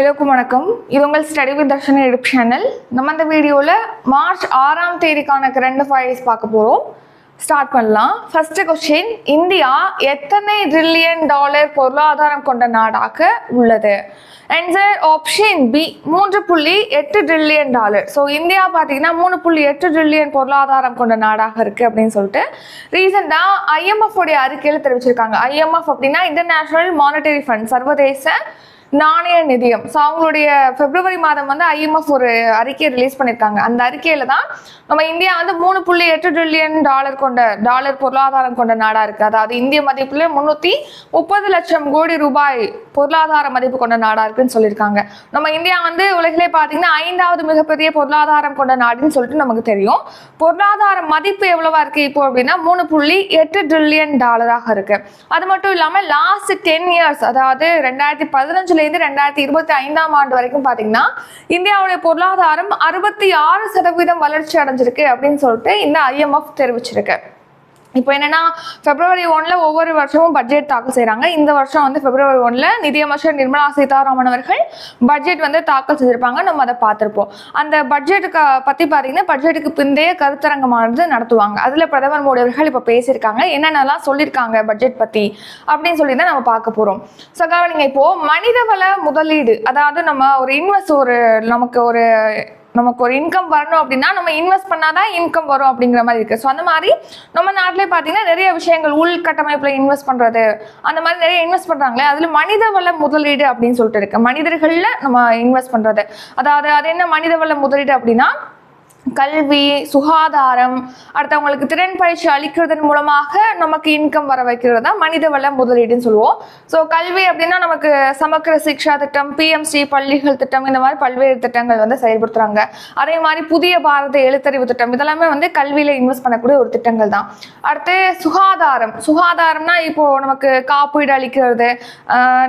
எல்லோருக்கும் வணக்கம். இது உங்கள் study with Dharshan YouTube channel நம்ம இந்த வீடியோவில் மார்ச் ஆறாம் தேதிக்கான கரண்ட் அஃபேர்ஸ் பார்க்க போகிறோம் ஸ்டார்ட் பண்ணலாம். ஃபர்ஸ்ட் கொஸ்டின் இந்தியா எத்தனை ட்ரில்லியன் டாலர் பொருளாதாரம் கொண்ட நாடாக உள்ளது? ஆன்சர் ஆப்ஷன் பி மூன்று புள்ளி எட்டு ட்ரில்லியன் டாலர் ஸோ இந்தியா பார்த்தீங்கன்னா மூணு புள்ளி எட்டு ட்ரில்லியன் பொருளாதாரம் கொண்ட நாடாக இருக்குது அப்படின்னு சொல்லிட்டு ரீசெண்டாக ஐஎம்எஃப் உடைய அறிக்கையில் தெரிவிச்சிருக்காங்க. ஐஎம்எஃப் அப்படின்னா இன்டர்நேஷ்னல் மானிட்டரி ஃபண்ட் சர்வதேச நாணய நிதியம். ஸோ அவங்களுடைய பிப்ரவரி மாதம் வந்து ஐஎம்எஃப் ஒரு அறிக்கையை ரிலீஸ் பண்ணியிருக்காங்க அந்த அறிக்கையில தான் நம்ம இந்தியா வந்து மூணு புள்ளி எட்டு ட்ரில்லியன் டாலர் கொண்ட டாலர் பொருளாதாரம் கொண்ட நாடா இருக்கு. அதாவது இந்திய மதிப்புல முன்னூத்தி முப்பது லட்சம் கோடி ரூபாய் பொருளாதார மதிப்பு கொண்ட நாடா இருக்குன்னு சொல்லியிருக்காங்க. நம்ம இந்தியா வந்து உலகிலே பார்த்தீங்கன்னா ஐந்தாவது மிகப்பெரிய பொருளாதாரம் கொண்ட நாடுன்னு சொல்லிட்டு நமக்கு தெரியும். பொருளாதார மதிப்பு எவ்வளவா இருக்கு இப்போ அப்படின்னா மூணு புள்ளி எட்டு ட்ரில்லியன் டாலராக இருக்கு. அது மட்டும் இல்லாம லாஸ்ட் டென் இயர்ஸ் அதாவது ரெண்டாயிரத்தி பதினஞ்சு இருந்து ரெண்டாயிரத்தி இருபத்தி ஐந்தாம் ஆண்டு வரைக்கும் பாத்தீங்கன்னா இந்தியாவுடைய பொருளாதாரம் அறுபத்தி ஆறு சதவீதம் வளர்ச்சி அடைஞ்சிருக்கு அப்படின்னு சொல்லிட்டு இந்த ஐஎம்எஃப் தெரிவிச்சிருக்கு. இப்போ என்னன்னா பிப்ரவரி ஒன்ல ஒவ்வொரு வருஷமும் பட்ஜெட் தாக்கல் செய்யறாங்க இந்த வருஷம் வந்து பிப்ரவரி ஒன்ல நிதியமைச்சர் நிர்மலா சீதாராமன் அவர்கள் பட்ஜெட் வந்து தாக்கல் செஞ்சிருப்பாங்க. நம்ம அதை பார்த்துருப்போம். அந்த பட்ஜெட்டுக்கு பத்தி பாத்தீங்கன்னா பட்ஜெட்டுக்கு பிந்தைய கருத்தரங்கமானது நடத்துவாங்க. அதுல பிரதமர் மோடி அவர்கள் இப்போ பேசியிருக்காங்க. என்னென்னலாம் சொல்லியிருக்காங்க பட்ஜெட் பத்தி அப்படின்னு சொல்லி தான் நம்ம பார்க்க போறோம். ஸோ கவனிங்க இப்போ மனிதவள முதலீடு அதாவது நம்ம ஒரு இன்வெஸ்ட் ஒரு நமக்கு ஒரு நமக்கு ஒரு இன்கம் வரணும் அப்படின்னா நம்ம இன்வெஸ்ட் பண்ணாதான் இன்கம் வரும் அப்படிங்கிற மாதிரி இருக்கு. ஸோ அந்த மாதிரி நம்ம நாட்டிலே பார்த்தீங்கன்னா நிறைய விஷயங்கள் உள்கட்டமைப்பில் இன்வெஸ்ட் பண்றது அந்த மாதிரி நிறைய இன்வெஸ்ட் பண்றாங்களே அதுல மனித வள முதலீடு அப்படின்னு சொல்லிட்டு இருக்கு. மனிதர்களில் நம்ம இன்வெஸ்ட் பண்றது. அதாவது அது என்ன மனித வள முதலீடு அப்படின்னா கல்வி சுகாதாரம் அடுத்தவங்களுக்கு திறன் பயிற்சி அளிக்கிறதன் மூலமாக நமக்கு இன்கம் வர வைக்கிறது தான் மனித வள முதலீடுன்னு சொல்லுவோம். ஸோ கல்வி அப்படின்னா நமக்கு சமக்கர சிக்ஷா திட்டம் பிஎம்சி பள்ளிகள் திட்டம் இந்த மாதிரி பல்வேறு திட்டங்கள் வந்து செயல்படுத்துகிறாங்க அதே மாதிரி புதிய பாரத எழுத்தறிவு திட்டம் இதெல்லாமே வந்து கல்வியில் இன்வெஸ்ட் பண்ணக்கூடிய ஒரு திட்டங்கள் தான். அடுத்து சுகாதாரம். சுகாதாரம்னா இப்போ நமக்கு காப்பீடு அளிக்கிறது.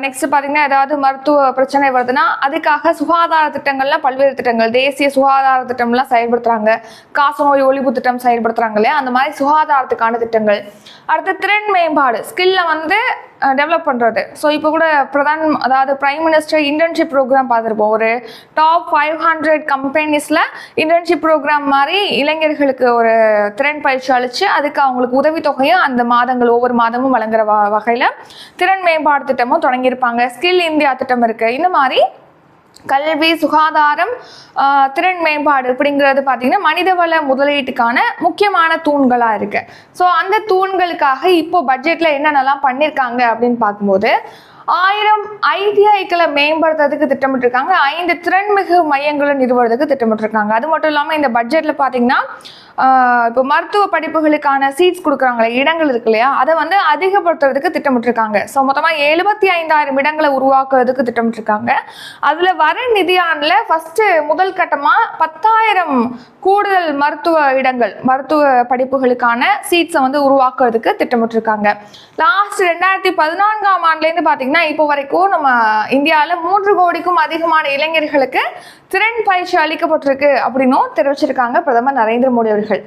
நெக்ஸ்ட் பார்த்தீங்கன்னா ஏதாவது மருத்துவ பிரச்சனை வருதுன்னா அதுக்காக சுகாதார திட்டங்கள்லாம் பல்வேறு திட்டங்கள் தேசிய சுகாதார திட்டம்லாம் செயல்படுத்துறாங்க காசநோய் ஒழிப்பு திட்டம் செயல்படுத்துறாங்க இல்லையா? அந்த மாதிரி சுகாதாரத்துக்கான திட்டங்கள். அடுத்து திறன் மேம்பாடு ஸ்கில்ல வந்து டெவலப் பண்ணுறது ஸோ இப்போ கூட பிரதான் அதாவது பிரைம் மினிஸ்டர் இன்டர்ன்ஷிப் ப்ரோக்ராம் பார்த்துருப்போம். ஒரு டாப் ஃபைவ் ஹண்ட்ரட் கம்பெனிஸில் இன்டர்ன்ஷிப் ப்ரோக்ராம் மாதிரி இளைஞர்களுக்கு ஒரு திறன் பயிற்சி அளித்து அதுக்கு அவங்களுக்கு உதவித்தொகையும் அந்த மாதங்கள் ஒவ்வொரு மாதமும் வழங்குற வ வகையில் திறன் மேம்பாடு திட்டமும் தொடங்கியிருப்பாங்க. ஸ்கில் இந்தியா திட்டம் இருக்குது இந்த மாதிரி கல்வி சுகாதாரம் திறன் மேம்பாடு அப்படிங்கிறது பார்த்தீங்கன்னா மனிதவள முதலீட்டுக்கான முக்கியமான தூண்களாக இருக்கு. ஸோ அந்த தூண்களுக்காக இப்போ பட்ஜெட்டில் என்னென்னலாம் பண்ணியிருக்காங்க அப்படின்னு பார்க்கும்போது ஆயிரம் ஐடிஐக்களை மேம்படுத்துறதுக்கு திட்டமிட்டிருக்காங்க. ஐந்து திறன்மிகு மையங்களை நிறுவுறதுக்கு திட்டமிட்டிருக்காங்க. அது மட்டும் இல்லாமல் இந்த பட்ஜெட்டில் பார்த்தீங்கன்னா இப்போ மருத்துவ படிப்புகளுக்கான சீட்ஸ் கொடுக்குறாங்களே இடங்கள் இருக்கு இல்லையா? அதை வந்து அதிகப்படுத்துறதுக்கு திட்டமிட்டிருக்காங்க. ஸோ மொத்தமாக எழுபத்தி ஐந்தாயிரம் இடங்களை உருவாக்குறதுக்கு திட்டமிட்டிருக்காங்க. அதில் வர நிதியாண்டில் ஃபஸ்ட்டு முதல் கட்டமாக பத்தாயிரம் கூடுதல் மருத்துவ இடங்கள் மருத்துவ படிப்புகளுக்கான சீட்ஸை வந்து உருவாக்குறதுக்கு திட்டமிட்டிருக்காங்க. லாஸ்ட் ரெண்டாயிரத்தி பதினான்காம் ஆண்டுலேருந்து பார்த்தீங்கன்னா இப்போ வரைக்கும் நம்ம இந்தியாவில் மூன்று கோடிக்கும் அதிகமான இளைஞர்களுக்கு திறன் பயிற்சி அளிக்கப்பட்டிருக்கு அப்படின்னும் தெரிவிச்சிருக்காங்க பிரதமர் நரேந்திர மோடி அவர்கள்.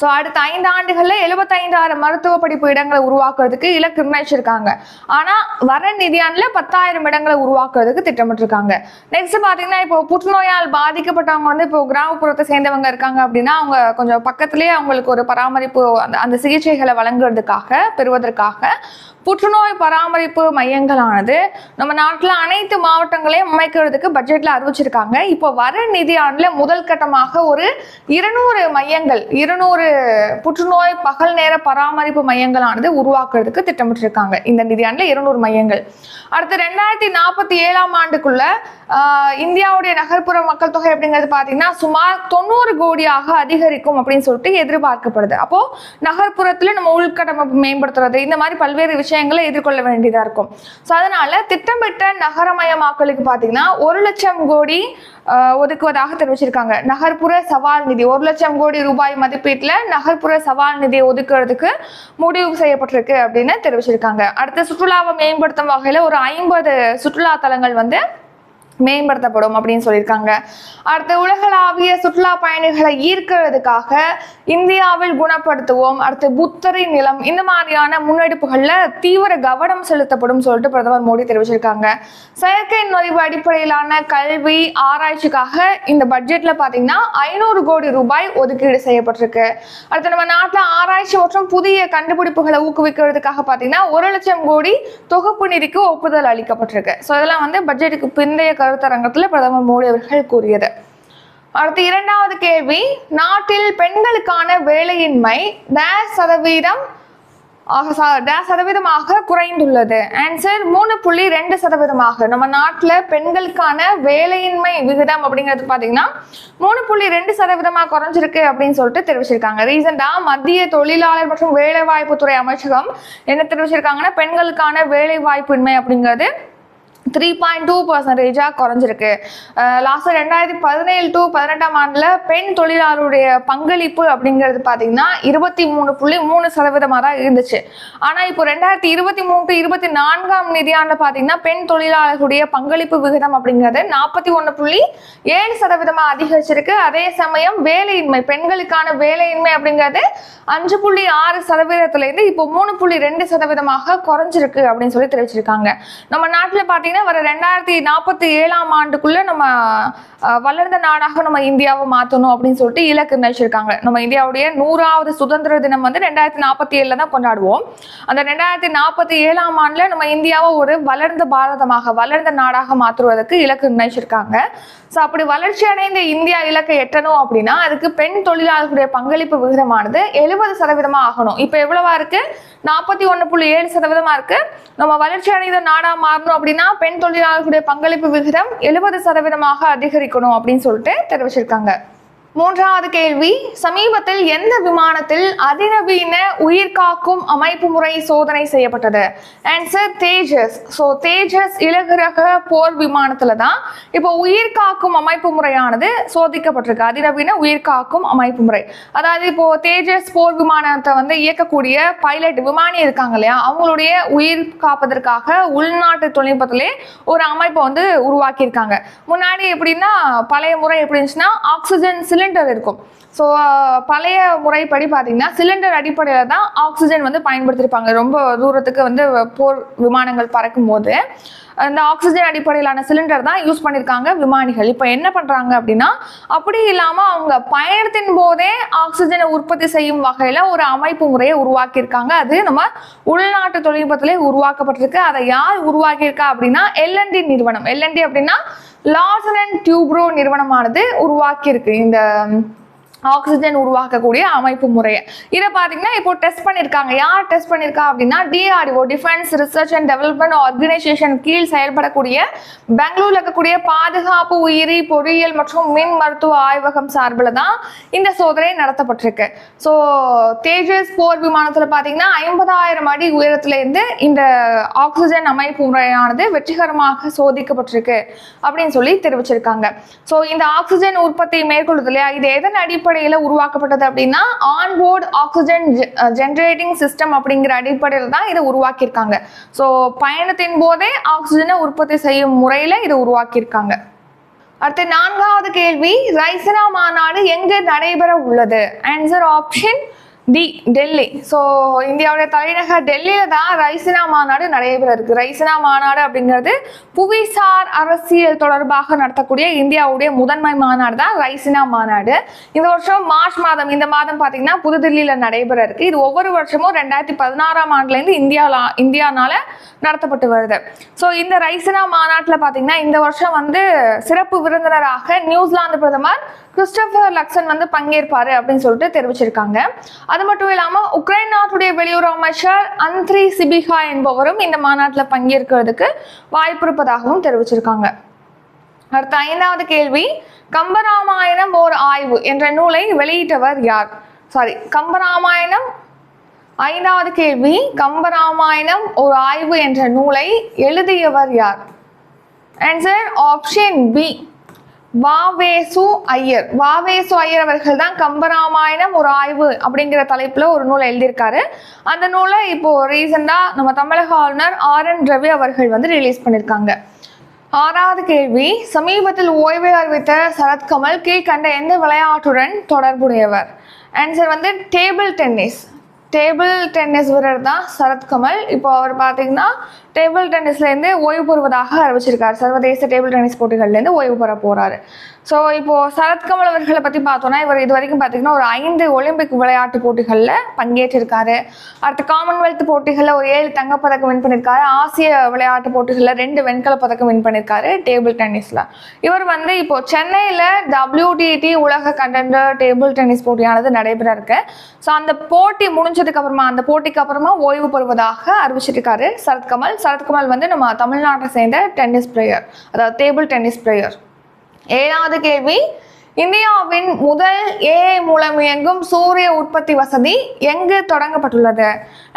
ஸோ அடுத்த ஐந்து ஆண்டுகளில் எழுபத்தைந்தாயிரம் மருத்துவ படிப்பு இடங்களை உருவாக்குறதுக்கு இலக்கு நிர்ணயிச்சிருக்காங்க. ஆனால் வர நிதியாண்டில் பத்தாயிரம் இடங்களை உருவாக்குறதுக்கு திட்டமிட்டிருக்காங்க. நெக்ஸ்ட் பார்த்தீங்கன்னா இப்போ புற்றுநோயால் பாதிக்கப்பட்டவங்க வந்து இப்போ கிராமப்புறத்தை சேர்ந்தவங்க இருக்காங்க அப்படின்னா அவங்க கொஞ்சம் பக்கத்துலேயே அவங்களுக்கு ஒரு பராமரிப்பு அந்த அந்த சிகிச்சைகளை வழங்குறதுக்காக பெறுவதற்காக புற்றுநோய் பராமரிப்பு மையங்களானது நம்ம நாட்டில் அனைத்து மாவட்டங்களையும் அமைக்கிறதுக்கு பட்ஜெட்டில் அறிவிச்சிருக்காங்க. இப்போ வர நிதியாண்டில் முதல் கட்டமாக ஒரு இருநூறு மையங்கள் இருநூறு புற்றுநோய் பகல் நேர பராமரிப்பு மையங்களானது உருவாக்குறதுக்கு திட்டமிட்டிருக்காங்க. இந்த நிதியாண்டில் இருநூறு மையங்கள். அடுத்து ரெண்டாயிரத்தி நாற்பத்தி ஏழாம் ஆண்டுக்குள்ள இந்தியாவுடைய நகர்ப்புற மக்கள் தொகை அப்படிங்கிறது பார்த்தீங்கன்னா சுமார் தொண்ணூறு கோடியாக அதிகரிக்கும் அப்படின்னு சொல்லிட்டு எதிர்பார்க்கப்படுது. அப்போ நகர்ப்புறத்தில் நம்ம உள்கட்டமைப்பு மேம்படுத்துறது இந்த மாதிரி பல்வேறு விஷயங்களை எதிர்கொள்ள வேண்டியதாக இருக்கும். ஸோ அதனால திட்டமிட்ட நகரமயமாக்கலுக்கு பார்த்தீங்கன்னா ஒரு லட்சம் கோடி ஒதுக்குவதாக தெரிவிச்சிருக்காங்க. நகர்ப்புற சவால் நிதி ஒரு லட்சம் கோடி ரூபாய் மதிப்பீட்டில் நகர்ப்புற சவால் நிதியை ஒதுக்குறதுக்கு முடிவு செய்யப்பட்டிருக்கு அப்படின்னு தெரிவிச்சிருக்காங்க. அடுத்து சுற்றுலாவை மேம்படுத்தும் வகையில் ஒரு ஐம்பது சுற்றுலா தலங்கள் வந்து மேம்படுத்தப்படும் அப்படின்னு சொல்லியிருக்காங்க. அடுத்து உலகளாவிய சுற்றுலா பயணிகளை ஈர்க்கிறதுக்காக இந்தியாவில் குணப்படுத்துவோம். அடுத்து புத்தரின் நிலம் இந்த மாதிரியான முன்னெடுப்புகளில் தீவிர கவனம் செலுத்தப்படும் சொல்லிட்டு பிரதமர் மோடி தெரிவிச்சிருக்காங்க. செயற்கை நுழைவு அடிப்படையிலான கல்வி ஆராய்ச்சிக்காக இந்த பட்ஜெட்ல பாத்தீங்கன்னா ஐநூறு கோடி ரூபாய் ஒதுக்கீடு செய்யப்பட்டிருக்கு. அடுத்து நம்ம நாட்டில் ஆராய்ச்சி மற்றும் புதிய கண்டுபிடிப்புகளை ஊக்குவிக்கிறதுக்காக பாத்தீங்கன்னா ஒரு லட்சம் கோடி தொகுப்பு நிதிக்கு ஒப்புதல் அளிக்கப்பட்டிருக்கு. ஸோ இதெல்லாம் வந்து பட்ஜெட்டுக்கு பிந்தைய கருத்தரங்கத்தில் பிரதமர் மோடி அவர்கள் கூறியது. அடுத்து இரண்டாவது கேள்வி நாட்டில் பெண்களுக்கான வேலையின்மை டேஷ் சதவீதம் ஆக டேஷ் சதவீதமாக குறைந்துள்ளது. ஆன்சர் மூணு புள்ளி ரெண்டு சதவீதமாக. நம்ம நாட்டில் பெண்களுக்கான வேலையின்மை விகிதம் அப்படிங்கிறது பார்த்தீங்கன்னா மூணு புள்ளி ரெண்டு சதவீதமாக குறைஞ்சிருக்கு அப்படின்னு சொல்லிட்டு தெரிவிச்சிருக்காங்க. ரீசெண்டாக மத்திய தொழிலாளர் மற்றும் வேலைவாய்ப்புத்துறை அமைச்சகம் என்ன தெரிவிச்சிருக்காங்கன்னா பெண்களுக்கான வேலைவாய்ப்பின்மை அப்படிங்கிறது த்ரீ பாயிண்ட் டூ பர்சன்டேஜாக குறைஞ்சிருக்கு. லாஸ்ட்டு ரெண்டாயிரத்தி பதினேழு டு பதினெட்டாம் ஆண்டில் பெண் தொழிலாளருடைய பங்களிப்பு அப்படிங்கிறது பார்த்தீங்கன்னா இருபத்தி மூணு புள்ளி மூணு சதவீதமாக தான் இருந்துச்சு. ஆனால் இப்போ ரெண்டாயிரத்தி இருபத்தி மூணு டு இருபத்தி நான்காம் நிதியாண்டில் பார்த்தீங்கன்னா பெண் தொழிலாளர்களுடைய பங்களிப்பு விகிதம் அப்படிங்கிறது நாற்பத்தி ஒன்று புள்ளி ஏழு சதவீதமாக அதிகரிச்சிருக்கு. அதே சமயம் வேலையின்மை பெண்களுக்கான வேலையின்மை அப்படிங்கிறது அஞ்சு புள்ளி ஆறு சதவீதத்துலேருந்து இப்போ மூணு புள்ளி ரெண்டு சதவீதமாக குறைஞ்சிருக்கு அப்படின்னு சொல்லி தெரிவிச்சிருக்காங்க. நம்ம நாட்டில் பார்த்தீங்கன்னா வர ரெண்டாயிரத்தி நாற்பத்தி ஏழாம் ஆண்டுக்குள்ள நம்ம வளர்ந்த நாடாக நம்ம இந்தியாவை மாற்றணும் அப்படின்னு சொல்லிட்டு இலக்கு நினைச்சிருக்காங்க. நம்ம இந்தியாவுடைய நூறாவது சுதந்திர தினம் வந்து ரெண்டாயிரத்தி நாற்பத்தி ஏழில் தான் கொண்டாடுவோம். அந்த ரெண்டாயிரத்தி நாற்பத்தி ஏழாம் ஆண்டில் நம்ம இந்தியாவை ஒரு வளர்ந்த பாரதமாக வளர்ந்த நாடாக மாற்றுவதற்கு இலக்கு நினைச்சிருக்காங்க. ஸோ அப்படி வளர்ச்சி அடைந்த இந்தியா இலக்கை எட்டணும் அப்படின்னா அதுக்கு பெண் தொழிலாளர்களுடைய பங்களிப்பு விகிதமானது எழுபது சதவீதமாக ஆகணும். இப்போ எவ்வளவா இருக்கு? நாற்பத்தி ஒன்று புள்ளி ஏழு சதவீதமாக இருக்கு. நம்ம வளர்ச்சி அடைந்த நாடாக மாறணும் அப்படின்னா பெண் தொழிலாளர்களுடைய பங்களிப்பு விகிதம் எழுபது சதவீதமாக அதிகரிக்கணும் அப்படின்னு சொல்லிட்டு தெரிவிச்சிருக்காங்க. மூன்றாவது கேள்வி சமீபத்தில் எந்த விமானத்தில் அதிநவீன உயிர்காக்கும் அமைப்பு முறை சோதனை செய்யப்பட்டது? ஆன்சர் தேஜஸ். ஸோ தேஜஸ் இலகுரக போர் விமானத்துல தான் இப்போ உயிர்காக்கும் அமைப்பு முறையானது சோதிக்கப்பட்டிருக்கு. அதிநவீன உயிர்காக்கும் அமைப்பு முறை. அதாவது இப்போ தேஜஸ் போர் விமானத்தை வந்து இயக்கக்கூடிய பைலட் விமானி இருக்காங்க இல்லையா? அவங்களுடைய உயிர் காப்பதற்காக உள்நாட்டு தொழில்நுட்பத்திலே ஒரு அமைப்பை வந்து உருவாக்கியிருக்காங்க. முன்னாடி எப்படின்னா பழைய முறை எப்படி இருந்துச்சுன்னா ஆக்சிஜன் சிலிண்டர் இருக்கும். ஸோ பழைய முறைப்படி பார்த்தீங்கன்னா சிலிண்டர் அடிப்படையில் தான் ஆக்சிஜன் வந்து பயன்படுத்தியிருப்பாங்க ரொம்ப தூரத்துக்கு வந்து போர் விமானங்கள் பறக்கும் போது அந்த ஆக்சிஜன் அடிப்படையிலான சிலிண்டர் தான் யூஸ் பண்ணியிருக்காங்க விமானிகள். இப்போ என்ன பண்ணுறாங்க அப்படின்னா அப்படி இல்லாமல் அவங்க பயணத்தின் போதே ஆக்சிஜனை உற்பத்தி செய்யும் வகையில் ஒரு அமைப்பு முறையை உருவாக்கியிருக்காங்க. அது நம்ம உள்நாட்டு தொழில்நுட்பத்திலே உருவாக்கப்பட்டிருக்கு. அதை யார் உருவாக்கியிருக்கா அப்படின்னா எல்என்டி நிறுவனம். எல்என்டி அப்படின்னா லார்சன் அண்ட் டியூப்ரோ நிறுவனமானது உருவாக்கியிருக்கு. இந்த ஆக்சிஜன் உருவாக்கக்கூடிய அமைப்பு முறையை. இதை பார்த்தீங்கன்னா இப்போ டெஸ்ட் பண்ணியிருக்காங்க யார் டெஸ்ட் பண்ணியிருக்கா அப்படின்னா DRDO defence research and development organisation கீழ் செயல்படக்கூடிய பெங்களூர்ல இருக்கக்கூடிய பாதுகாப்பு உயிரி பொறியியல் மற்றும் மின் மருத்துவ ஆய்வகம் சார்பில் தான் இந்த சோதனை நடத்தப்பட்டிருக்கு. ஸோ தேஜஸ் போர் விமானத்தில் பார்த்தீங்கன்னா ஐம்பதாயிரம் அடி உயரத்துலேருந்து இந்த ஆக்சிஜன் அமைப்பு முறையானது வெற்றிகரமாக சோதிக்கப்பட்டிருக்கு அப்படின்னு சொல்லி தெரிவிச்சிருக்காங்க. ஸோ இந்த ஆக்சிஜன் உற்பத்தி மேற்கொள்ளுது இல்லையா? இது எதன் அடிப்படையில் உருவாக்கப்பட்டது அப்படின்னா ஆன்போர்டு ஆக்சிஜன் ஜென்ரேட்டிங் சிஸ்டம் அப்படிங்கிற அடிப்படையில் தான் இதை உருவாக்கியிருக்காங்க. ஸோ பயணத்தின் போதே ஆக்சிஜனை உற்பத்தி செய்யும் முறையில் இதை உருவாக்கியிருக்காங்க. அடுத்து நான்காவது கேள்வி ரைசனா மாநாடு எங்கு நடைபெற உள்ளது? Answer option D Delhi. So இந்தியாவுடைய தலைநகர் டெல்லியில தான் ரைசினா மாநாடு நடைபெற இருக்கு. ரைசினா மாநாடு அப்படிங்கிறது புவிசார் அரசியல் தொடர்பாக நடத்தக்கூடிய இந்தியாவுடைய முதன்மை மாநாடு தான் ரைசினா மாநாடு. இந்த வருஷம் மார்ச் மாதம் இந்த மாதம் பார்த்தீங்கன்னா புதுதில்லியில் நடைபெற இருக்குது இது ஒவ்வொரு வருஷமும் ரெண்டாயிரத்தி பதினாறாம் ஆண்டுலேருந்து இந்தியாவில் இந்தியானால நடத்தப்பட்டு வருது. ஸோ இந்த ரைசினா மாநாட்டில் பார்த்தீங்கன்னா இந்த வருஷம் வந்து சிறப்பு விருந்தினராக நியூசிலாந்து பிரதமர் கிறிஸ்டபர் லக்சன் வந்து பங்கேற்பாரு அப்படின்னு சொல்லிட்டு தெரிவிச்சிருக்காங்க. அது மட்டும் இல்லாம உக்ரைன் நாட்டுடைய வெளியுறவு அமைச்சர் அந்த்ரி சிபிகா என்பவரும் இந்த மாநாட்டில் பங்கேற்கிறதுக்கு வாய்ப்பு இருப்பதாகவும் தெரிவிச்சிருக்காங்க. அடுத்த ஐந்தாவது கேள்வி கம்பராமாயணம் ஓர் ஆய்வு என்ற நூலை வெளியிட்டவர் யார்? சாரி கம்பராமாயணம். ஐந்தாவது கேள்வி கம்பராமாயணம் ஒரு ஆய்வு என்ற நூலை எழுதியவர் யார்? Answer option B V V S Iyer. V V S Iyer அவர்கள் தான் கம்பராமாயணம் ஒரு ஆய்வு அப்படிங்கிற தலைப்புல ஒரு நூலை எழுதியிருக்காரு. அந்த நூலை இப்போ ரீசெண்டா நம்ம தமிழக ஆளுநர் ஆர் என் ரவி அவர்கள் வந்து ரிலீஸ் பண்ணியிருக்காங்க. ஆறாவது கேள்வி சமீபத்தில் ஓய்வை அறிவித்த சரத்கமல் கீழ்கண்ட எந்த விளையாட்டுடன் தொடர்புடையவர்? ஆன்சர் வந்து டேபிள் டென்னிஸ் டேபிள் டென்னிஸ் வீரர் தான் சரத்கமல் இப்போ அவர் பார்த்தீங்கன்னா டேபிள் டென்னிஸ்லேருந்து ஓய்வு பெறுவதாக அறிவிச்சிருக்கார். சர்வதேச டேபிள் டென்னிஸ் போட்டிகள்லேருந்து ஓய்வு பெற போகிறாரு ஸோ இப்போது சரத்கமல் அவர்களை பற்றி பார்த்தோன்னா இவர் இது வரைக்கும் பார்த்தீங்கன்னா ஒரு ஐந்து ஒலிம்பிக் விளையாட்டு போட்டிகளில் பங்கேற்றிருக்காரு. அடுத்து காமன்வெல்த் போட்டிகளில் ஒரு ஏழு தங்கப்பதக்கம் வின் பண்ணியிருக்காரு ஆசிய விளையாட்டு போட்டிகளில் ரெண்டு வெண்கல பதக்கம் வின் பண்ணியிருக்காரு டேபிள் டென்னிஸில். இவர் வந்து இப்போது சென்னையில் டபிள்யூடிடி உலக கண்டெண்டர் டேபிள் டென்னிஸ் போட்டியானது நடைபெற இருக்கு ஸோ அந்த போட்டி முடிஞ்சதுக்கு அப்புறமா அந்த போட்டிக்கு அப்புறமா ஓய்வு பெறுவதாக அறிவிச்சிருக்காரு சரத்கமல் சரத்குமார் வந்து நம்ம தமிழ்நாட்டை சேர்ந்த டென்னிஸ் பிளேயர் அதாவது டேபிள் டென்னிஸ் பிளேயர் ஏழாவது கேள்வி இந்தியாவின் முதல் ஏஐ மூலம் இயங்கும் சூரிய உற்பத்தி வசதி எங்கு தொடங்கப்பட்டுள்ளது?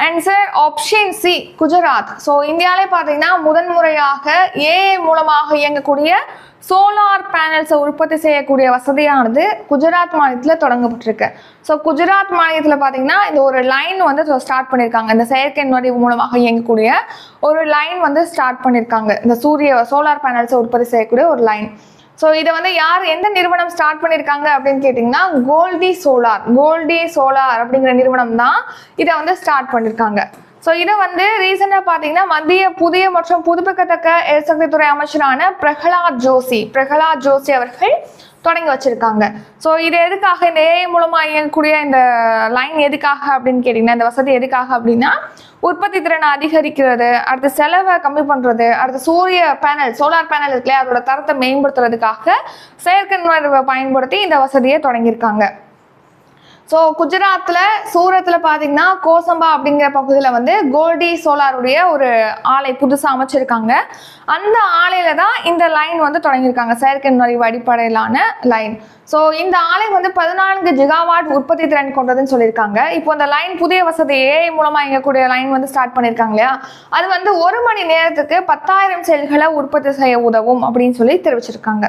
Answer option C Gujarat. So இந்தியாவிலே பார்த்தீங்கன்னா முதன்முறையாக ஏஐ மூலமாக இயங்கக்கூடிய சோலார் பேனல்ஸை உற்பத்தி செய்யக்கூடிய வசதியானது குஜராத் மாநிலத்தில் தொடங்கப்பட்டிருக்கு. ஸோ குஜராத் மாநிலத்தில் பார்த்தீங்கன்னா இந்த ஒரு லைன் வந்து ஸ்டார்ட் பண்ணியிருக்காங்க இந்த செயற்கை நுழைவு மூலமாக இயங்கக்கூடிய ஒரு லைன் வந்து ஸ்டார்ட் பண்ணியிருக்காங்க இந்த சூரிய சோலார் பேனல்ஸை உற்பத்தி செய்யக்கூடிய ஒரு லைன் ஸோ இதை வந்து யார் எந்த நிறுவனம் ஸ்டார்ட் பண்ணியிருக்காங்க அப்படின்னு கேட்டிங்கன்னா கோல்டி சோலார் கோல்டி சோலார் அப்படிங்கிற நிறுவனம் தான் இதை வந்து ஸ்டார்ட் பண்ணியிருக்காங்க ஸோ இதை வந்து ரீசெண்டாக பார்த்தீங்கன்னா மத்திய புதிய மற்றும் புதுப்பிக்கத்தக்க எரிசக்தி துறை அமைச்சரான பிரகலாத் ஜோஷி பிரகலாத் ஜோஷி அவர்கள் தொடங்கி வச்சிருக்காங்க. ஸோ இது எதுக்காக? இந்த ஏஐ மூலமாக இயங்கக்கூடிய இந்த லைன் எதுக்காக அப்படின்னு கேட்டிங்கன்னா இந்த வசதி எதுக்காக அப்படின்னா உற்பத்தி திறனை அதிகரிக்கிறது அடுத்து செலவை கம்மி பண்ணுறது அடுத்து சூரிய பேனல் சோலார் பேனல் இருக்குல்லையா அதோட தரத்தை மேம்படுத்துறதுக்காக செயற்கை நுண்ணறிவை பயன்படுத்தி இந்த வசதியை தொடங்கியிருக்காங்க. ஸோ குஜராத்தில் சூரத்தில் பார்த்தீங்கன்னா கோசம்பா அப்படிங்கிற பகுதியில் வந்து கோல்டி சோலாருடைய ஒரு ஆலை புதுசாக அமைச்சிருக்காங்க. அந்த ஆலையில் தான் இந்த லைன் வந்து தொடங்கியிருக்காங்க. செயற்கை நுழைவு அடிப்படையிலான லைன். ஸோ இந்த ஆலை வந்து பதினான்கு ஜிகாவாட் உற்பத்தி திறன் கொண்டதுன்னு சொல்லியிருக்காங்க. இப்போ இந்த லைன் புதிய வசதி ஏஐ மூலமாக இயங்கக்கூடிய லைன் வந்து ஸ்டார்ட் பண்ணியிருக்காங்க இல்லையா? அது வந்து ஒரு மணி நேரத்துக்கு பத்தாயிரம் செல்களை உற்பத்தி செய்ய உதவும் அப்படின்னு சொல்லி தெரிவிச்சிருக்காங்க.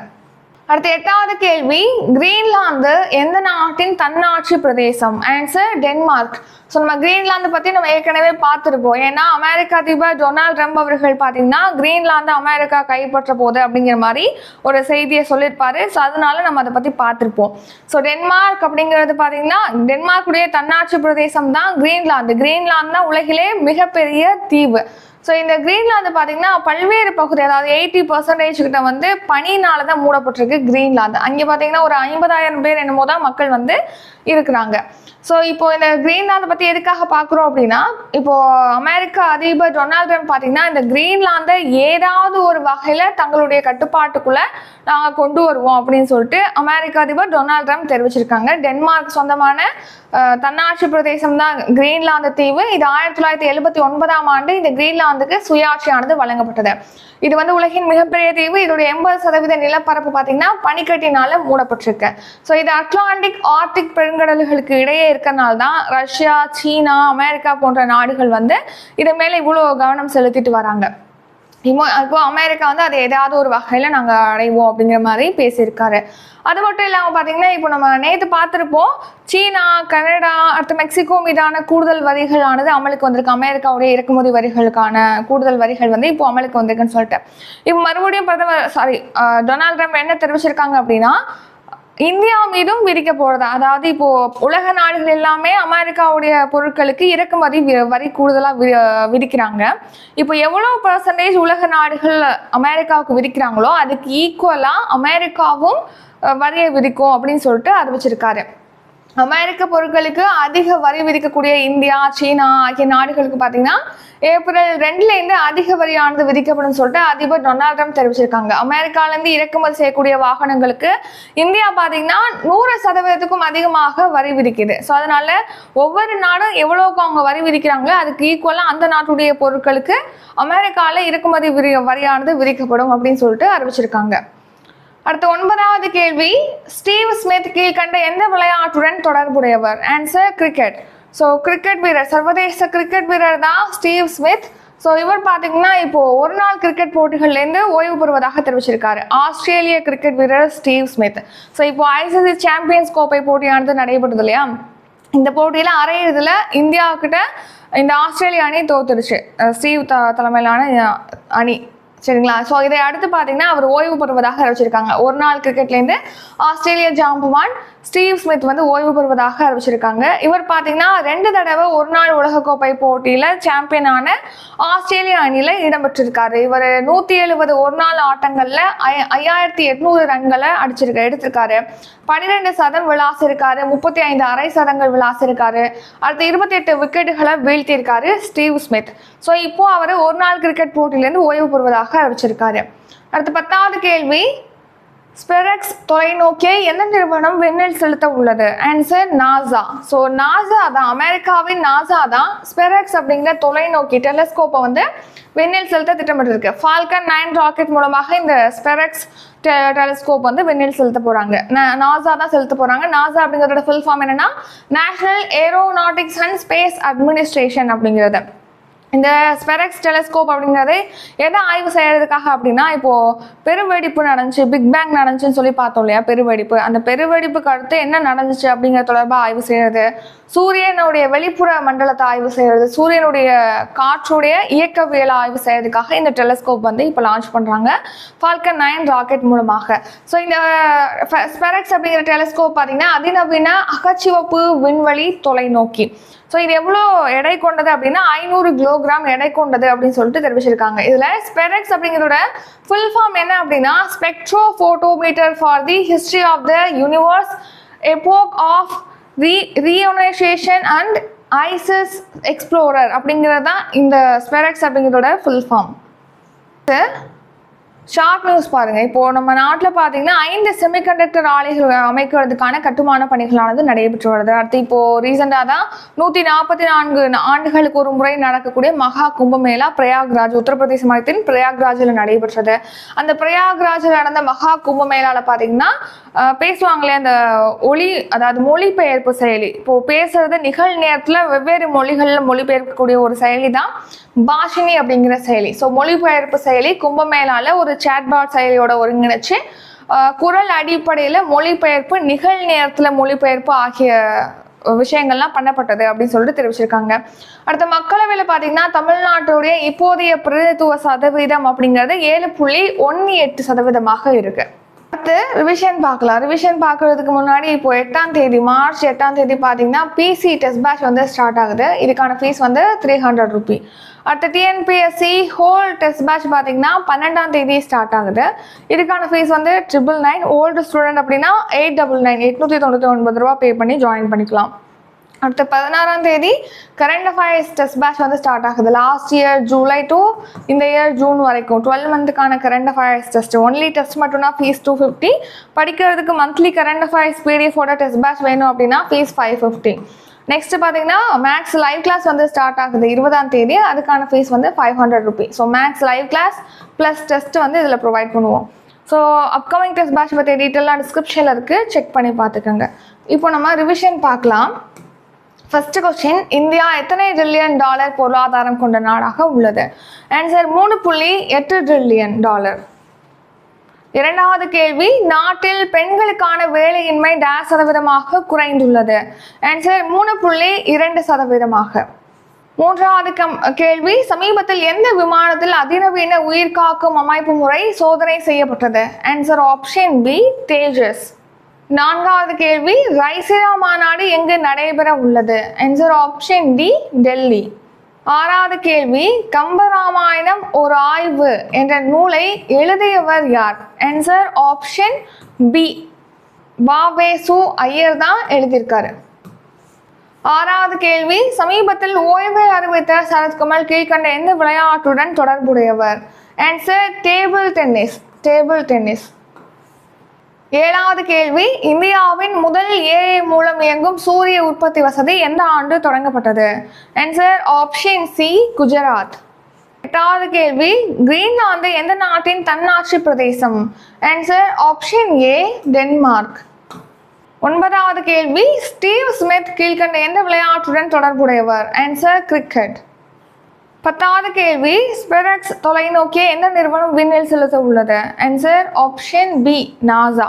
அடுத்த எட்டாவது கேள்வி. கிரீன்லாந்து எந்த நாட்டின் தன்னாட்சி பிரதேசம்? ஆன்சர் டென்மார்க் ஸோ நம்ம கிரீன்லாந்து பற்றி நம்ம ஏற்கனவே பார்த்துருப்போம். ஏன்னா அமெரிக்க அதிபர் டொனால்ட் ட்ரம்ப் அவர்கள் பார்த்தீங்கன்னா கிரீன்லாந்து அமெரிக்கா கைப்பற்ற போகுது அப்படிங்கிற மாதிரி ஒரு செய்தியை சொல்லியிருப்பாரு. ஸோ அதனால நம்ம அதை பற்றி பார்த்துருப்போம். ஸோ டென்மார்க் அப்படிங்கிறது பார்த்தீங்கன்னா டென்மார்க்குடைய தன்னாட்சி பிரதேசம் தான் கிரீன்லாந்து. கிரீன்லாந்து தான் உலகிலே மிகப்பெரிய தீவு. ஸோ இந்த கிரீன்லாந்து பார்த்தீங்கன்னா பல்வேறு பகுதி அதாவது எயிட்டி பர்சன்டேஜ் கிட்ட வந்து பனினால தான் மூடப்பட்டிருக்கு கிரீன்லாந்து அங்கே பார்த்தீங்கன்னா ஒரு ஐம்பதாயிரம் பேர் என்னமோ தான் மக்கள் வந்து இருக்கிறாங்க. ஸோ இப்போ இந்த கிரீன்லாந்து பற்றி எதுக்காக பார்க்குறோம் அப்படின்னா இப்போ அமெரிக்க அதிபர் டொனால்ட் ட்ரம்ப் பார்த்தீங்கன்னா இந்த கிரீன்லாந்தை ஏதாவது ஒரு வகையில் தங்களுடைய கட்டுப்பாட்டுக்குள்ளே நாங்கள் கொண்டு வருவோம் அப்படின்னு சொல்லிட்டு அமெரிக்க அதிபர் டொனால்ட் ட்ரம்ப் தெரிவிச்சிருக்காங்க. டென்மார்க் சொந்தமான தன்னாட்சி பிரதேசம் தான் கிரீன்லாந்து தீவு. இது ஆயிரத்தி தொள்ளாயிரத்தி எழுபத்தி ஒன்பதாம் ஆண்டு இந்த கிரீன்லாந்துக்கு சுயாட்சியானது வழங்கப்பட்டது. இது வந்து உலகின் மிகப்பெரிய தீவு. இதோட எண்பது சதவீத நிலப்பரப்பு பார்த்தீங்கன்னா பனிக்கட்டினால மூடப்பட்டிருக்கு. ஸோ இது அட்லாண்டிக் ஆர்டிக் பெருங்கடல்களுக்கு இடையே இருக்கிறனால தான் ரஷ்யா சீனா அமெரிக்கா போன்ற நாடுகள் வந்து இது மேலே இவ்வளோ கவனம் செலுத்திட்டு வராங்க. இப்போ இப்போ அமெரிக்கா வந்து அது ஏதாவது ஒரு வகையில் நாங்கள் அடைவோம் அப்படிங்கிற மாதிரி பேசியிருக்காரு. அது மட்டும் இல்லாமல் பார்த்தீங்கன்னா இப்போ நம்ம நேற்று பார்த்துருப்போம் சீனா கனடா அடுத்து மெக்சிகோ மீதான கூடுதல் வரிகளானது அமலுக்கு வந்திருக்கு. அமெரிக்காவுடைய இறக்குமதி வரிகளுக்கான கூடுதல் வரிகள் வந்து இப்போ அமலுக்கு வந்திருக்குன்னு சொல்லிட்டு. இப்போ மறுபடியும் பிரதமர் சாரி டொனால்ட் ட்ரம்ப் என்ன தெரிவிச்சிருக்காங்க அப்படின்னா இந்தியா மீதும் விதிக்க போறது? அதாவது இப்போ உலக நாடுகள் எல்லாமே அமெரிக்காவுடைய பொருட்களுக்கு இறக்குமதி வி- வரி கூடுதலாக வி விதிக்கிறாங்க. இப்போ எவ்வளோ பர்சன்டேஜ் உலக நாடுகள் அமெரிக்காவுக்கு விதிக்கிறாங்களோ அதுக்கு ஈக்குவலாக அமெரிக்காவும் வரியை விதிக்கும் அப்படின்னு சொல்லிட்டு அறிவிச்சிருக்காரு. அமெரிக்க பொருட்களுக்கு அதிக வரி விதிக்கக்கூடிய இந்தியா சீனா ஆகிய நாடுகளுக்கு பார்த்தீங்கன்னா ஏப்ரல் ரெண்டுலேருந்து அதிக வரியானது விதிக்கப்படும் சொல்லிட்டு அதிபர் டொனால்ட் ட்ரம்ப் தெரிவிச்சிருக்காங்க. அமெரிக்காலேருந்து இறக்குமதி செய்யக்கூடிய வாகனங்களுக்கு இந்தியா பார்த்தீங்கன்னா நூறு சதவீதத்துக்கும் அதிகமாக வரி விதிக்குது. ஸோ அதனால ஒவ்வொரு நாடும் எவ்வளோக்கு அவங்க வரி விதிக்கிறாங்களோ அதுக்கு ஈக்குவலாக அந்த நாட்டுடைய பொருட்களுக்கு அமெரிக்காவில் இறக்குமதி விரி வரியானது விதிக்கப்படும் அப்படின்னு சொல்லிட்டு அறிவிச்சிருக்காங்க. அடுத்த ஒன்பதாவது கேள்வி ஸ்டீவ் ஸ்மித் கீழ்கண்ட எந்த விளையாட்டுடன் தொடர்புடையவர்? ஆன்சர் கிரிக்கெட் ஸோ கிரிக்கெட் வீரர் சர்வதேச கிரிக்கெட் வீரர் தான் ஸ்டீவ் ஸ்மித். ஸோ இவர் பார்த்தீங்கன்னா இப்போ ஒரு நாள் கிரிக்கெட் போட்டிகள்லேருந்து ஓய்வு பெறுவதாக தெரிவிச்சிருக்காரு. ஆஸ்திரேலிய கிரிக்கெட் வீரர் ஸ்டீவ் ஸ்மித். ஸோ இப்போ ஐசிசி சாம்பியன்ஸ் கோப்பை போட்டியானது நடைபெறுது இல்லையா? இந்த போட்டியில் அரையிறுதியில் இந்தியாவுக்கிட்ட இந்த ஆஸ்திரேலிய அணி தோத்துருச்சு ஸ்டீவ் த தலைமையிலான அணி. சரிங்களா? ஸோ இதை அடுத்து பார்த்தீங்கன்னா அவர் ஓய்வு பெறுவதாக அறிவிச்சிருக்காங்க. ஒரு நாள் கிரிக்கெட்லேருந்து ஆஸ்திரேலிய ஜாம்பவான் ஸ்டீவ் ஸ்மித் வந்து ஓய்வு பெறுவதாக அறிவிச்சிருக்காங்க. இவர் பார்த்தீங்கன்னா ரெண்டு தடவை ஒரு நாள் உலகக்கோப்பை போட்டியில் சாம்பியனான ஆஸ்திரேலிய அணியில் இடம்பெற்றிருக்காரு. இவர் நூற்றி எழுபது ஒரு நாள் ஆட்டங்களில் ஐ ஐயாயிரத்தி எட்நூறு ரன்களை அடிச்சிருக்க எடுத்திருக்காரு. பன்னிரெண்டு சதம் விளாசிருக்காரு. முப்பத்தி ஐந்து அரை சதங்கள் விளாசிருக்காரு. அடுத்து இருபத்தி எட்டு விக்கெட்டுகளை வீழ்த்தியிருக்காரு ஸ்டீவ் ஸ்மித். ஸோ இப்போ அவர் ஒரு நாள் கிரிக்கெட் போட்டியிலேருந்து ஓய்வு பெறுவதாக அறிவிச்சிருக்காரு. அடுத்து பத்தாவது கேள்வி. ஸ்பெரக்ஸ் தொலைநோக்கியை எந்த நிறுவனம் விண்ணில் செலுத்த உள்ளது? ஆன்சர் நாசா ஸோ நாசா தான் அமெரிக்காவின் நாசா தான் ஸ்பெரக்ஸ் அப்படிங்கிற தொலைநோக்கி டெலஸ்கோப்பை வந்து விண்ணில் செலுத்த திட்டமிட்டிருக்கு. ஃபால்கன் நைன் ராக்கெட் மூலமாக இந்த ஸ்பெரக்ஸ் டெலஸ்கோப் வந்து விண்ணில் செலுத்த போகிறாங்க நாசா தான் செலுத்த போகிறாங்க நாசா அப்படிங்கிறதோட ஃபுல் ஃபார்ம் என்னென்னா National Aeronautics and Space Administration அப்படிங்கிறது. இந்த ஸ்பெரக்ஸ் டெலஸ்கோப் அப்படிங்கிறது எதை ஆய்வு செய்யறதுக்காக அப்படின்னா இப்போது பெருவெடிப்பு நடந்துச்சு பிக் பேங் நடந்துச்சுன்னு சொல்லி பார்த்தோம் இல்லையா பெருவெடிப்பு. அந்த பெருவெடிப்புக்கு அடுத்து என்ன நடந்துச்சு அப்படிங்கிற தொடர்பாக ஆய்வு செய்யறது. சூரியனுடைய வெளிப்புற மண்டலத்தை ஆய்வு செய்யறது சூரியனுடைய காற்றுடைய இயக்கவியலை ஆய்வு செய்யறதுக்காக இந்த டெலஸ்கோப் வந்து இப்போ லான்ச் பண்ணுறாங்க ஃபால்கன் நைன் ராக்கெட் மூலமாக. ஸோ இந்த ஸ்பெரக்ஸ் அப்படிங்கிற டெலஸ்கோப் பார்த்தீங்கன்னா அதிநவீன அகச்சிவப்பு விண்வெளி தொலைநோக்கி. ஸோ இது எவ்வளோ எடை கொண்டது அப்படின்னா ஐநூறு கிலோகிராம் எடை கொண்டது அப்படின்னு சொல்லிட்டு தெரிவிச்சிருக்காங்க. இதில் ஸ்பெரெக்ஸ் அப்படிங்கிறதோட ஃபுல் ஃபார்ம் என்ன அப்படின்னா spectrophotometer for the history of the universe epoch of re reionization and ices explorer அப்படிங்கிறது தான் இந்த ஸ்பெரெக்ஸ் அப்படிங்கிறதோட ஃபுல் ஃபார்ம் ஷார்ட் நியூஸ் பாருங்க. இப்போ நம்ம நாட்டில் பார்த்தீங்கன்னா ஐந்து செமிகண்டக்டர் ஆலைகள் அமைக்கிறதுக்கான கட்டுமான பணிகளானது நடைபெற்று வருது அடுத்து இப்போ ரீசெண்டாக தான் நூற்றி நாற்பத்தி நான்கு ஆண்டுகளுக்கு ஒரு முறை நடக்கக்கூடிய மகா கும்பமேளா பிரயாக்ராஜ் உத்தரப்பிரதேச மாநிலத்தின் பிரயாக்ராஜில் நடைபெற்றது. அந்த பிரயாக்ராஜில் நடந்த மகா கும்பமேளாவில் பார்த்தீங்கன்னா பேசுவாங்களே அந்த ஒளி அதாவது மொழிபெயர்ப்பு செயலி. இப்போ பேசுறது நிகழ் நேரத்தில் வெவ்வேறு மொழிகளில் மொழிபெயர்க்கக்கூடிய ஒரு செயலி தான் பாஷினி அப்படிங்கிற செயலி. ஸோ மொழிபெயர்ப்பு செயலி கும்பமேளால ஒரு சேட்பாட் செயலியோட ஒருங்கிணைச்சு குரல் அடிப்படையில் மொழிபெயர்ப்பு நிகழ் நேரத்தில் மொழிபெயர்ப்பு ஆகிய விஷயங்கள்லாம் பண்ணப்பட்டது அப்படின்னு சொல்லிட்டு தெரிவிச்சிருக்காங்க. அடுத்த மக்களவையில் பார்த்தீங்கன்னா தமிழ்நாட்டுடைய இப்போதைய பிரதித்துவ சதவீதம் அப்படிங்கிறது ஏழு புள்ளி ஒன்று எட்டு சதவீதமாக இருக்குது அடுத்து ரிவிஷன் பார்க்கலாம். ரிவிஷன் பார்க்கறதுக்கு முன்னாடி இப்போ எட்டாம் தேதி மார்ச் எட்டாம் தேதி பார்த்தீங்கன்னா பிசி டெஸ்ட் பேட்ச் வந்து ஸ்டார்ட் ஆகுது. இதுக்கான ஃபீஸ் வந்து த்ரீ ஹண்ட்ரட் ருபி அடுத்து டிஎன்பிஎஸ்சி ஹோல் டெஸ்ட் பேட்ச் பார்த்தீங்கன்னா பன்னெண்டாம் தேதி ஸ்டார்ட் ஆகுது. இதுக்கான ஃபீஸ் வந்து ட்ரிபிள் நைன் ஓல்டு ஸ்டூடெண்ட் அப்படின்னா எயிட் டபுள் நைன் எட்நூற்றி தொண்ணூற்றி ஒன்பது ரூபா பே பண்ணி ஜாயின் பண்ணிக்கலாம். அடுத்து பதினாறாம் தேதி கரண்ட் அஃபேர்ஸ் டெஸ்ட் பேட்ச் வந்து ஸ்டார்ட் ஆகுது. லாஸ்ட் இயர் ஜூலை டு இந்த இயர் ஜூன் வரைக்கும். Twelve மந்த்துக்கான current affairs test only test மட்டும்னா fees two fifty படிக்கிறதுக்கு மந்த்லி கரண்ட் அஃபேர்ஸ் பிடிஎஃபோட டெஸ்ட் பேட்ச் வேணும் அப்படின்னா ஃபீஸ் ஃபைவ் ஃபிஃப்டி நெக்ஸ்ட் பார்த்தீங்கன்னா மேக்ஸ் லைவ் கிளாஸ் வந்து ஸ்டார்ட் ஆகுது இருபதாம் தேதி. அதுக்கான ஃபீஸ் வந்து five hundred rupee so maths live class plus test வந்து இதில் ப்ரொவைட் பண்ணுவோம். ஸோ அப்கமிங் டெஸ்ட் பேட்ச் பற்றிய டீட்டெயிலாக டிஸ்கிரிப்ஷனில் இருக்குது செக் பண்ணி பார்த்துக்கோங்க. இப்போ நம்ம ரிவிஷன் பார்க்கலாம். ஃபர்ஸ்ட் கொஸ்டின் இந்தியா எத்தனை ட்ரில்லியன் டாலர் பொருளாதாரம் கொண்ட நாடாக உள்ளது? ஆன்சர் மூணு புள்ளி எட்டு ட்ரில்லியன் டாலர் இரண்டாவது கேள்வி நாட்டில் பெண்களுக்கான வேலையின்மை டேஸ் சதவீதமாக குறைந்துள்ளது. ஆன்சர் மூணு புள்ளி இரண்டு சதவீதமாக. மூன்றாவது கம் கேள்வி சமீபத்தில் எந்த விமானத்தில் அதிநவீன உயிர்காக்கும் அமைப்பு முறை சோதனை செய்யப்பட்டது? ஆன்சர் ஆப்ஷன் பி தேஜஸ் நான்காவது கேள்வி ரைசிரா மாநாடு எங்கு நடைபெற உள்ளது? Answer option D Delhi. ஆறாவது கேள்வி கம்பராமாயணம் ஒரு ஆய்வு என்ற நூலை எழுதியவர் யார்? Answer option B V V S Iyer தான் எழுதியிருக்காரு. ஆறாவது கேள்வி சமீபத்தில் ஓய்வை அறிவித்த சரத்குமார் கீழ்கண்ட எந்த விளையாட்டுடன் தொடர்புடையவர்? Answer table tennis table tennis ஏழாவது கேள்வி இந்தியாவின் முதல் ஏஐ மூலம் இயங்கும் சூரிய உற்பத்தி வசதி எந்த ஆண்டு தொடங்கப்பட்டது? Answer option C Gujarat. எட்டாவது கேள்வி கிரீன்லாந்து எந்த நாட்டின் தன்னாட்சி பிரதேசம்? Answer option A Denmark. ஒன்பதாவது கேள்வி ஸ்டீவ் ஸ்மித் கீழ்கண்ட எந்த விளையாட்டுடன் தொடர்புடையவர்? ஆன்சர் கிரிக்கெட் பத்தாவது கேள்வி ஸ்பெரக்ஸ் தொலைநோக்கிய எந்த நிறுவனம் விண்ணில் செலுத்த உள்ளது ஆன்சர் ஆப்ஷன் பி நாசா